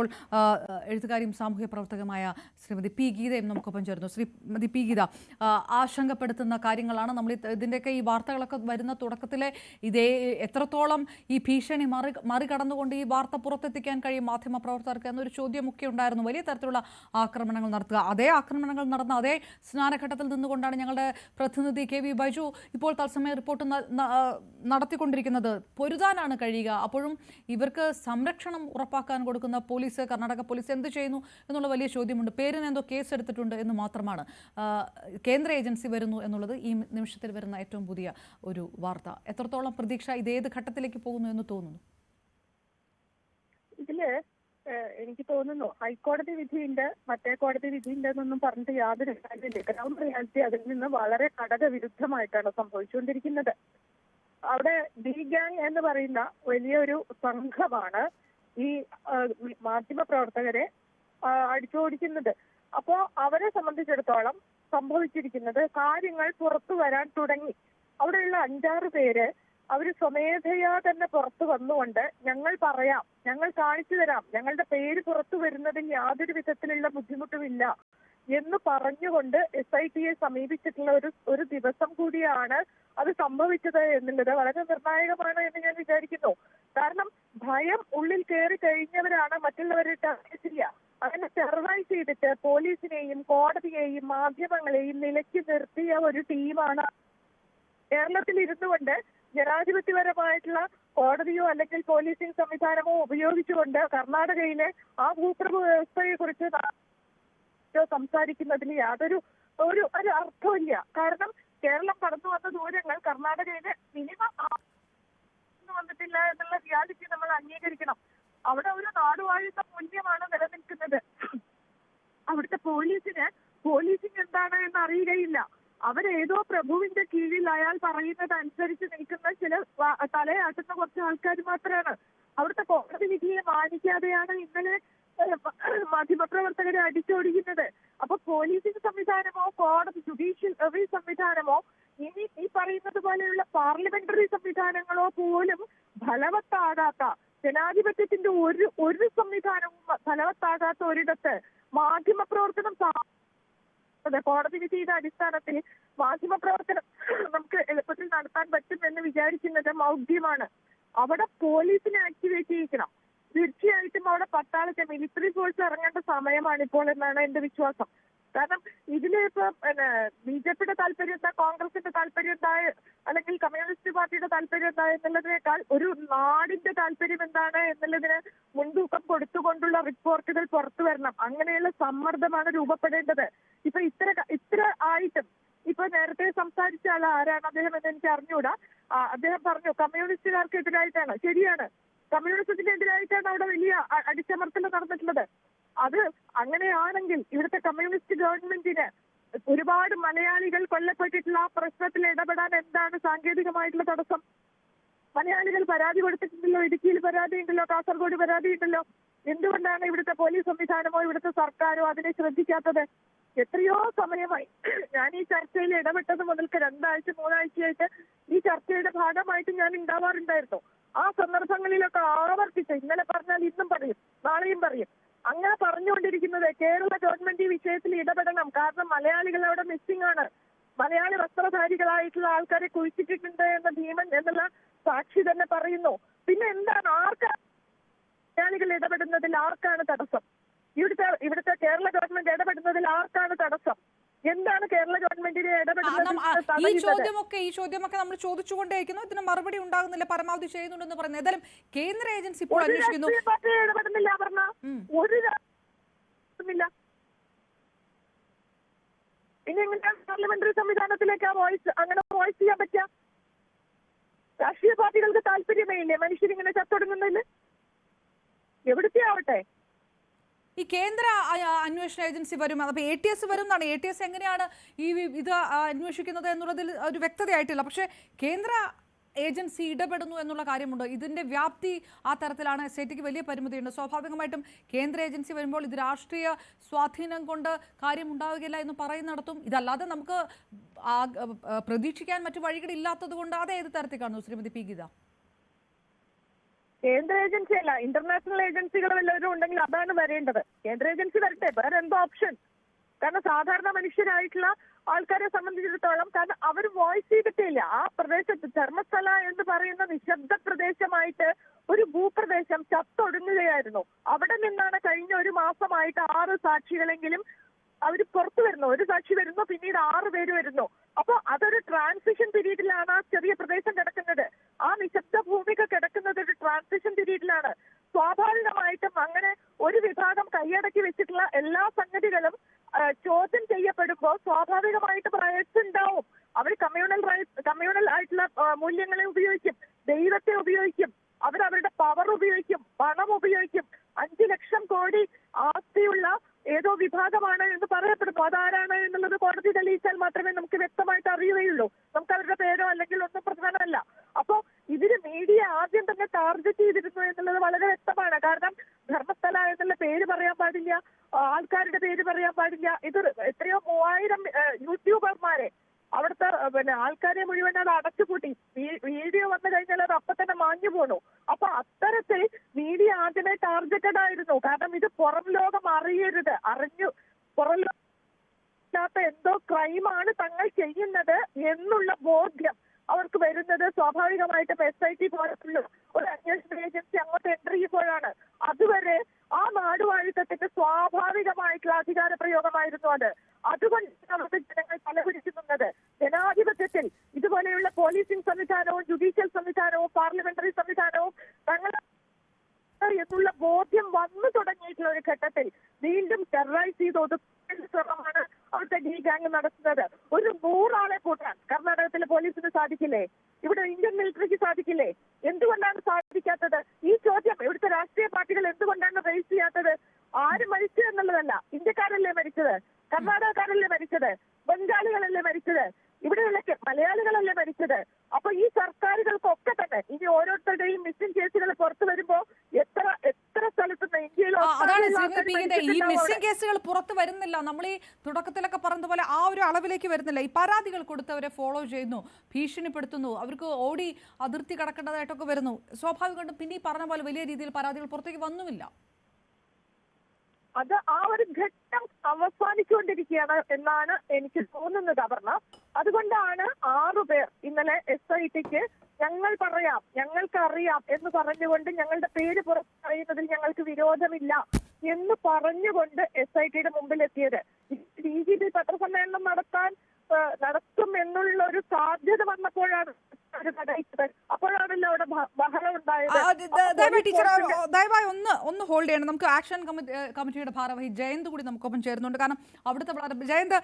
ഇപ്പോൾ എഴുത്തുകാരിയും സാമൂഹ്യ പ്രവർത്തകമായ ശ്രീമതി പി ഗീതയും നമുക്കൊപ്പം ചേർന്നു. ശ്രീമതി പി ഗീത ആശങ്കപ്പെടുത്തുന്ന കാര്യങ്ങളാണ് നമ്മൾ ഇതിന്റെയൊക്കെ ഈ വാർത്തകളൊക്കെ വരുന്ന തുടക്കത്തിലെ ഇതേ എത്രത്തോളം ഈ ഭീഷണി മറി മറികടന്നുകൊണ്ട് ഈ വാർത്ത പുറത്തെത്തിക്കാൻ കഴിയും മാധ്യമ പ്രവർത്തകർക്ക് എന്നൊരു ചോദ്യമൊക്കെ ഉണ്ടായിരുന്നു. വലിയ തരത്തിലുള്ള ആക്രമണങ്ങൾ നടത്തുക. അതേ ആക്രമണങ്ങൾ നടന്ന അതേ സ്നാനഘട്ടത്തിൽ നിന്നുകൊണ്ടാണ് ഞങ്ങളുടെ പ്രതിനിധി കെ വി ബജു ഇപ്പോൾ തത്സമയ റിപ്പോർട്ട് നടത്തിക്കൊണ്ടിരിക്കുന്നത്. പൊരുതാനാണ് കഴിയുക. അപ്പോഴും ഇവർക്ക് സംരക്ഷണം ഉറപ്പാക്കാൻ കൊടുക്കുന്ന പോലീസ് കർണാടക പോലീസ് എന്ത് ചെയ്യുന്നു എന്നുള്ള വലിയ ചോദ്യമുണ്ട്. പേരിന് എന്തോ കേസ് എടുത്തിട്ടുണ്ട് എന്ന് മാത്രമാണ്. കേന്ദ്ര ഏജൻസി വരുന്നു എന്നുള്ളത് ഈ നിമിഷത്തിൽ വരുന്ന ഏറ്റവും പുതിയ ഒരു വാർത്ത. എത്രത്തോളം പ്രതീക്ഷ ഇത് ഏത് ഘട്ടത്തിലേക്ക് പോകുന്നു എന്ന് തോന്നുന്നു? ഇതിൽ എനിക്ക് തോന്നുന്നു ഹൈക്കോടതി വിധിയുണ്ട് മറ്റേ കോടതി വിധിയുണ്ട് എന്നൊന്നും പറഞ്ഞിട്ട് യാതൊരു കാര്യമില്ല. ഗ്രൗണ്ട് റിയാലിറ്റി അതിൽ നിന്ന് വളരെ കടകവിരുദ്ധമായിട്ടാണ് സംഭവിച്ചുകൊണ്ടിരിക്കുന്നത്. അവിടെ ബി ഗാങ് എന്ന് പറയുന്ന വലിയൊരു സംഘമാണ് ഈ മാധ്യമ പ്രവർത്തകരെ അടിച്ചോടിക്കുന്നത്. അപ്പോ അവരെ സംബന്ധിച്ചിടത്തോളം സംഭവിച്ചിരിക്കുന്നത് കാര്യങ്ങൾ പുറത്തു വരാൻ തുടങ്ങി. അവിടെയുള്ള അഞ്ചാറ് പേര് അവർ സ്വമേധയാ തന്നെ പുറത്തു വന്നുകൊണ്ട് ഞങ്ങൾ പറയാം ഞങ്ങൾ കാണിച്ചു തരാം ഞങ്ങളുടെ പേര് പുറത്തു വരുന്നതിൽ യാതൊരു വിധത്തിലുള്ള ബുദ്ധിമുട്ടുമില്ല എന്ന് പറഞ്ഞുകൊണ്ട് എസ് ഐ ടിയെ സമീപിച്ചിട്ടുള്ള ഒരു ഒരു ദിവസം കൂടിയാണ് അത് സംഭവിച്ചത് എന്നുള്ളത്. വളരെ നിർണായകമാണ് എന്ന് ഞാൻ വിചാരിക്കുന്നു. കാരണം ഭയം ഉള്ളിൽ കയറി കഴിഞ്ഞവരാണ് മറ്റുള്ളവരെ ടാർഗറ്റ് ചെയ്യുക. അങ്ങനെ ടെററൈസ് ചെയ്തിട്ട് പോലീസിനെയും കോടതിയെയും മാധ്യമങ്ങളെയും നിലയ്ക്ക് നിർത്തിയ ഒരു ടീമാണ് കേരളത്തിൽ ഇരുന്നു കൊണ്ട് ജനാധിപത്യപരമായിട്ടുള്ള കോടതിയോ അല്ലെങ്കിൽ പോലീസിംഗ് സംവിധാനമോ ഉപയോഗിച്ചുകൊണ്ട് കർണാടകയിലെ ആ ഭൂപ്രഭ വ്യവസ്ഥയെ കുറിച്ച് സംസാരിക്കുന്നതിന് യാതൊരു ഒരു ഒരു അർത്ഥമില്ല കാരണം കേരളം കടന്നു വന്ന ദൂരങ്ങൾ കർണാടകയിലെ മിനിമം വന്നിട്ടില്ല എന്നുള്ള റിയാലിറ്റി നമ്മൾ അംഗീകരിക്കണം. അവിടെ ഒരു നാടുവാഴുന്ന മൂല്യമാണ് നിലനിൽക്കുന്നത്. അവിടുത്തെ പോലീസിന് പോലീസിംഗ് എന്താണ് എന്ന് അറിയുകയില്ല. അവരേതോ പ്രഭുവിന്റെ കീഴിൽ അയാൾ പറയുന്നത് അനുസരിച്ച് നിൽക്കുന്ന ചില തലയാട്ടുന്ന കുറച്ച് ആൾക്കാർ മാത്രമാണ് അവിടുത്തെ കോടതി വിധിയെ മാനിക്കാതെയാണ് ഇന്നലെ മാധ്യമപ്രവർത്തകരെ അടിച്ചോടിക്കുന്നത്. അപ്പൊ പോലീസിംഗ് സംവിധാനമോ കോടതി ജുഡീഷ്യൽ സർവീസ് സംവിധാനമോ ഇനി ഈ പറയുന്നത് പോലെയുള്ള പാർലമെന്ററി സംവിധാനങ്ങളോ പോലും ഫലവത്താകാത്ത ജനാധിപത്യത്തിന്റെ ഒരു ഒരു സംവിധാനവും ഫലവത്താകാത്ത ഒരിടത്ത് മാധ്യമ പ്രവർത്തനം കോടതി വിധിയുടെ അടിസ്ഥാനത്തിൽ മാധ്യമ പ്രവർത്തനം നമുക്ക് എളുപ്പത്തിൽ നടത്താൻ പറ്റും എന്ന് വിചാരിക്കുന്നത് മൗഢ്യമാണ്. അവിടെ പോലീസിനെ ആക്ടിവേറ്റ് ചെയ്യിക്കണം. തീർച്ചയായിട്ടും അവിടെ പട്ടാളത്തെ മിലിറ്ററി ഫോഴ്സ് ഇറങ്ങേണ്ട സമയമാണ് ഇപ്പോൾ എന്നാണ് എന്റെ വിശ്വാസം. കാരണം ഇതിൽ ഇപ്പൊ ബി ജെ പിയുടെ താല്പര്യം എന്താ? കോൺഗ്രസിന്റെ താല്പര്യം എന്താ അല്ലെങ്കിൽ കമ്മ്യൂണിസ്റ്റ് പാർട്ടിയുടെ താല്പര്യം എന്താ എന്നുള്ളതിനേക്കാൾ ഒരു നാടിന്റെ താല്പര്യം എന്താണ് എന്നുള്ളതിന് മുൻതൂക്കം കൊടുത്തുകൊണ്ടുള്ള റിപ്പോർട്ടുകൾ പുറത്തു വരണം. അങ്ങനെയുള്ള സമ്മർദ്ദമാണ് രൂപപ്പെടേണ്ടത്. ഇപ്പൊ ഇത്ര ഇത്ര ആയിട്ടും ഇപ്പൊ നേരത്തെ സംസാരിച്ച ആൾ ആരാണ് അദ്ദേഹം എന്ന് എനിക്ക് അറിഞ്ഞുകൂടാ അദ്ദേഹം പറഞ്ഞു കമ്മ്യൂണിസ്റ്റുകാർക്ക് എതിരായിട്ടാണ് ശരിയാണ്. കമ്മ്യൂണിസത്തിന് എതിരായിട്ടാണ് അവിടെ വലിയ അടിച്ചമർത്തൽ നടന്നിട്ടുള്ളത്. അത് അങ്ങനെയാണെങ്കിൽ ഇവിടുത്തെ കമ്മ്യൂണിസ്റ്റ് ഗവൺമെന്റിന് ഒരുപാട് മലയാളികൾ കൊല്ലപ്പെട്ടിട്ടുള്ള ആ പ്രശ്നത്തിൽ ഇടപെടാൻ എന്താണ് സാങ്കേതികമായിട്ടുള്ള തടസ്സം? മലയാളികൾ പരാതി കൊടുത്തിട്ടുണ്ടല്ലോ ഇടുക്കിയിൽ പരാതി ഉണ്ടല്ലോ കാസർഗോഡ് പരാതി ഉണ്ടല്ലോ. എന്തുകൊണ്ടാണ് ഇവിടുത്തെ പോലീസ് സംവിധാനമോ ഇവിടുത്തെ സർക്കാരോ അതിനെ ശ്രദ്ധിക്കാത്തത്? എത്രയോ സമയമായി ഞാൻ ഈ ചർച്ചയിൽ ഇടപെട്ടത് മുതൽക്ക് രണ്ടാഴ്ച മൂന്നാഴ്ചയായിട്ട് ഈ ചർച്ചയുടെ ഭാഗമായിട്ട് ഞാൻ ഉണ്ടാവാറുണ്ടായിരുന്നു. ആ സന്ദർഭങ്ങളിലൊക്കെ ആവർത്തിച്ച് ഇന്നലെ പറഞ്ഞാൽ ഇന്നും പറയും നാളെയും പറയും. അങ്ങനെ പറഞ്ഞുകൊണ്ടിരിക്കുന്നത്. കേരള ഗവൺമെന്റ് ഈ വിഷയത്തിൽ ഇടപെടണം. കാരണം മലയാളികൾ അവിടെ മിസ്സിംഗ് ആണ്. മലയാളി വസ്ത്രധാരികളായിട്ടുള്ള ആൾക്കാരെ കുഴിച്ചിട്ടിട്ടുണ്ട് എന്ന ഭീമൻ എന്നുള്ള സാക്ഷി തന്നെ പറയുന്നു. പിന്നെ എന്താണ്? ആർക്കാണ് മലയാളികൾ ഇടപെടുന്നതിൽ ആർക്കാണ് തടസ്സം? ഇവിടുത്തെ ഇവിടുത്തെ കേരള ഗവൺമെന്റ് ഇടപെടുന്നതിൽ ആർക്കാണ് തടസ്സം എന്താണ് കേരള ഗവൺമെന്റിനെ ആ, നം- ആ, ഇടപെടുന്നത് ഈ ചോദ്യമൊക്കെ ഈ ചോദ്യമൊക്കെ നമ്മൾ ചോദിച്ചുകൊണ്ടേക്കുന്നു ഇതിന് മറുപടി ഉണ്ടാകുന്നില്ല. പരമാവധി ചെയ്യുന്നുണ്ടെന്ന് പറയുന്നത്. ഏതായാലും കേന്ദ്ര ഏജൻസി ഇപ്പോൾ അന്വേഷിക്കുന്നു. പറഞ്ഞ പാർലമെന്ററി സംവിധാനത്തിലേക്ക് ആ വോയിസ്? അങ്ങനെ വോയിസ് ചെയ്യാൻ പറ്റുക രാഷ്ട്രീയ പാർട്ടികൾക്ക് താല്പര്യമേ ഇല്ലേ? മനുഷ്യരിങ്ങനെ ചത്തൊടുങ്ങുന്നതിൽ എവിടുത്തെ ആവട്ടെ ഈ കേന്ദ്ര അന്വേഷണ ഏജൻസി വരും. അപ്പോൾ എ ടി എസ് വരും എന്നാണ് എ ടി എസ് എങ്ങനെയാണ് ഈ ഇത് അന്വേഷിക്കുന്നത് എന്നുള്ളതിൽ ഒരു വ്യക്തതയായിട്ടില്ല. പക്ഷേ കേന്ദ്ര ഏജൻസി ഇടപെടുന്നു എന്നുള്ള കാര്യമുണ്ട്. ഇതിന്റെ വ്യാപ്തി ആ തരത്തിലാണ്. എസ് ഐ ടിക്ക് വലിയ പരിമിതിയുണ്ട്. സ്വാഭാവികമായിട്ടും കേന്ദ്ര ഏജൻസി വരുമ്പോൾ ഇത് രാഷ്ട്രീയ സ്വാധീനം കൊണ്ട് കാര്യമുണ്ടാവുകയില്ല എന്ന് പറയുന്നിടത്തും ഇതല്ലാതെ നമുക്ക് പ്രതീക്ഷിക്കാൻ മറ്റു വഴികളില്ലാത്തത് കൊണ്ട് ഏത് തരത്തിൽ കാണുന്നു ശ്രീമതി പി ഗീത? കേന്ദ്ര ഏജൻസി അല്ല ഇന്റർനാഷണൽ ഏജൻസികൾ വല്ലവരും ഉണ്ടെങ്കിൽ അതാണ് വരേണ്ടത്. കേന്ദ്ര ഏജൻസി വരട്ടെ വേറെ എന്തോ ഓപ്ഷൻ കാരണം സാധാരണ മനുഷ്യരായിട്ടുള്ള ആൾക്കാരെ സംബന്ധിച്ചിടത്തോളം കാരണം അവർ വോയിസ് ചെയ്തിട്ടില്ല. ആ പ്രദേശത്ത് ധർമ്മസ്ഥല എന്ന് പറയുന്ന നിശബ്ദ പ്രദേശമായിട്ട് ഒരു ഭൂപ്രദേശം ചത്തൊടുങ്ങുകയായിരുന്നു. അവിടെ നിന്നാണ് കഴിഞ്ഞ ഒരു മാസമായിട്ട് ആറ് സാക്ഷികളെങ്കിലും അവർ പുറത്തു വരുന്നു. ഒരു സാക്ഷി വരുന്നു പിന്നീട് ആറ് പേര് വരുന്നു. അപ്പൊ അതൊരു ട്രാൻസിഷൻ പീരീഡിലാണ് ആ ചെറിയ പ്രദേശം കിടക്കുന്നത് ആ നിശബ്ദ ഭൂമിക കിടക്കുന്നത് ഒരു പീരീഡിലാണ് സ്വാഭാവികമായിട്ടും അങ്ങനെ ഒരു വിഭാഗം കൈയടക്കി വെച്ചിട്ടുള്ള എല്ലാ സംഗതികളും ചോദ്യം ചെയ്യപ്പെടുമ്പോൾ സ്വാഭാവികമായിട്ടും റൈറ്റ്സ് ഉണ്ടാവും. അവർ കമ്മ്യൂണൽ റൈറ്റ് കമ്മ്യൂണൽ ആയിട്ടുള്ള മൂല്യങ്ങളെ ഉപയോഗിക്കും. ദൈവത്തെ ഉപയോഗിക്കും. അവർ അവരുടെ പവർ ഉപയോഗിക്കും. പണം ഉപയോഗിക്കും. അഞ്ചു ലക്ഷം കോടി ആസ്തിയുള്ള ഏതോ വിഭാഗമാണ് എന്ന് പറയപ്പെടുന്നു. അതാരാണ് എന്നുള്ളത് കോടതി തെളിയിച്ചാൽ മാത്രമേ നമുക്ക് വ്യക്തമായിട്ട് അറിയുകയുള്ളൂ നമുക്ക് അവരുടെ പേരോ അല്ലെങ്കിൽ ഒന്നും പ്രധാനമല്ല അപ്പോ ഇതിന് മീഡിയ ആദ്യം തന്നെ ടാർഗറ്റ് ചെയ്തിരുന്നു എന്നുള്ളത് വളരെ വ്യക്തമാണ്. കാരണം ധർമ്മസ്ഥല എന്നുള്ള പേര് പറയാൻ പാടില്ല ആൾക്കാരുടെ പേര് പറയാൻ പാടില്ല. ഇത് എത്രയോ മൂവായിരം യൂട്യൂബർമാരെ അവിടുത്തെ പിന്നെ ആൾക്കാരെ മുഴുവൻ അത് അടച്ചുപൂട്ടി. വീഡിയോ വന്നു കഴിഞ്ഞാൽ അത് അപ്പൊ തന്നെ മാഞ്ഞു പോണു. അപ്പൊ അത്തരത്തിൽ മീഡിയ ആദ്യമേ ടാർഗറ്റഡ് ആയിരുന്നു. കാരണം ഇത് പുറം ലോകം അറിയരുത്. അറിഞ്ഞു പുറം ലോകം എന്തോ ക്രൈമാണ് തങ്ങൾ ചെയ്യുന്നത് എന്നുള്ള ബോധ്യം. അവർക്ക് വരുന്നത് സ്വാഭാവികമായിട്ട് എസ് ഐ ടി പോലുള്ള ഒരു അന്വേഷണ ഏജൻസി അങ്ങോട്ട് എന്റർ ചെയ്യുമ്പോഴാണ് അതുവരെ ആ നാടുവാഴിത്തത്തിന്റെ സ്വാഭാവികമായിട്ടുള്ള അധികാര പ്രയോഗമായിരുന്നു അത്. അതുകൊണ്ടാണ് അവർക്ക് ജനങ്ങൾ തലപിടിച്ചു നിന്നത് ജനാധിപത്യത്തിൽ ഇതുപോലെയുള്ള പോലീസിംഗ് സംവിധാനവും ജുഡീഷ്യൽ സംവിധാനവും പാർലമെന്ററി സംവിധാനവും തങ്ങൾ എന്നുള്ള ബോധ്യം വന്നു തുടങ്ങിയിട്ടുള്ള ഒരു ഘട്ടത്തിൽ വീണ്ടും ടെററൈസ് ചെയ്ത് ഒതുക്കുന്ന ശ്രമമാണ് ഗാങ് നടത്തുന്നത്. ഒരു നൂറാളെ കൂട്ടാൻ. കർണാടകത്തിലെ പോലീസിന് സാധിക്കില്ലേ? ഇവിടെ ഇന്ത്യൻ മിലിറ്ററിക്ക് സാധിക്കില്ലേ? എന്തുകൊണ്ടാണ് സാധിക്കാത്തത്? ഈ ചോദ്യം ഇവിടുത്തെ രാഷ്ട്രീയ പാർട്ടികൾ എന്തുകൊണ്ടാണ് റേസ് ചെയ്യാത്തത്? ആര് മരിച്ചു എന്നുള്ളതല്ല. ഇന്ത്യക്കാരല്ലേ മരിച്ചത്? കർണാടകക്കാരല്ലേ മരിച്ചത്? ബംഗാളികളല്ലേ മരിച്ചത്? ഇവിടെയുള്ള മലയാളികളല്ലേ മരിച്ചത്? അപ്പൊ ഈ സർക്കാരുകൾക്കൊക്കെ തന്നെ ഇനി ഓരോരുത്തരുടെയും മിസ്സിംഗ് കേസുകൾ പുറത്തു വരുമ്പോ എത്ര എത്ര സ്ഥലത്ത് ഇന്ത്യയിൽ അതാണ് ഈ മിസ്സിംഗ് കേസുകൾ പുറത്തു വരുന്നില്ല. നമ്മൾ ഈ തുടക്കത്തിലൊക്കെ പറഞ്ഞതുപോലെ ആ ഒരു അളവിലേക്ക് വരുന്നില്ല. ഈ പരാതികൾ കൊടുത്തവരെ ഫോളോ ചെയ്യുന്നു ഭീഷണിപ്പെടുത്തുന്നു അവർക്ക് ഓടി അതിർത്തി കടക്കേണ്ടതായിട്ടൊക്കെ വരുന്നു. സ്വാഭാവികമായിട്ടും പിന്നെ ഈ പറഞ്ഞ പോലെ വലിയ രീതിയിൽ പരാതികൾ പുറത്തേക്ക് വന്നുമില്ല. അത് ആ ഒരു ഘട്ടം അവസാനിച്ചുകൊണ്ടിരിക്കുകയാണ് എന്നാണ് എനിക്ക് തോന്നുന്നത് അപർണ. അതുകൊണ്ടാണ് ആറു പേർ ഇന്നലെ എസ് ഐ ടിക്ക് ഞങ്ങൾ പറയാം ഞങ്ങൾക്ക് അറിയാം എന്ന് പറഞ്ഞുകൊണ്ട് ഞങ്ങളുടെ പേര് പുറത്ത് പറയുന്നതിൽ ഞങ്ങൾക്ക് വിരോധമില്ല എന്ന് പറഞ്ഞുകൊണ്ട് എസ് ഐ ടിയുടെ മുമ്പിൽ എത്തിയത് ഡി ജി പി പത്രസമ്മേളനം നടത്താൻ നടത്തും എന്നുള്ള ഒരു സാധ്യത വന്നപ്പോഴാണ് അപ്പോഴാണല്ലോ അവിടെ ബഹളം ഉണ്ടായത്. ദയവായി പോലീസ് ടീച്ചർ ദയവായി ഒന്ന് ഒന്ന് ഹോൾഡ് ചെയ്യണം. നമുക്ക് ആക്ഷൻ കമ്മിറ്റിയുടെ ഭാരവാഹി ജയന്ത് കൂടി നമുക്കൊപ്പം ചേരുന്നുണ്ട്. കാരണം അവിടുത്തെ വളരെ- ജയന്ത്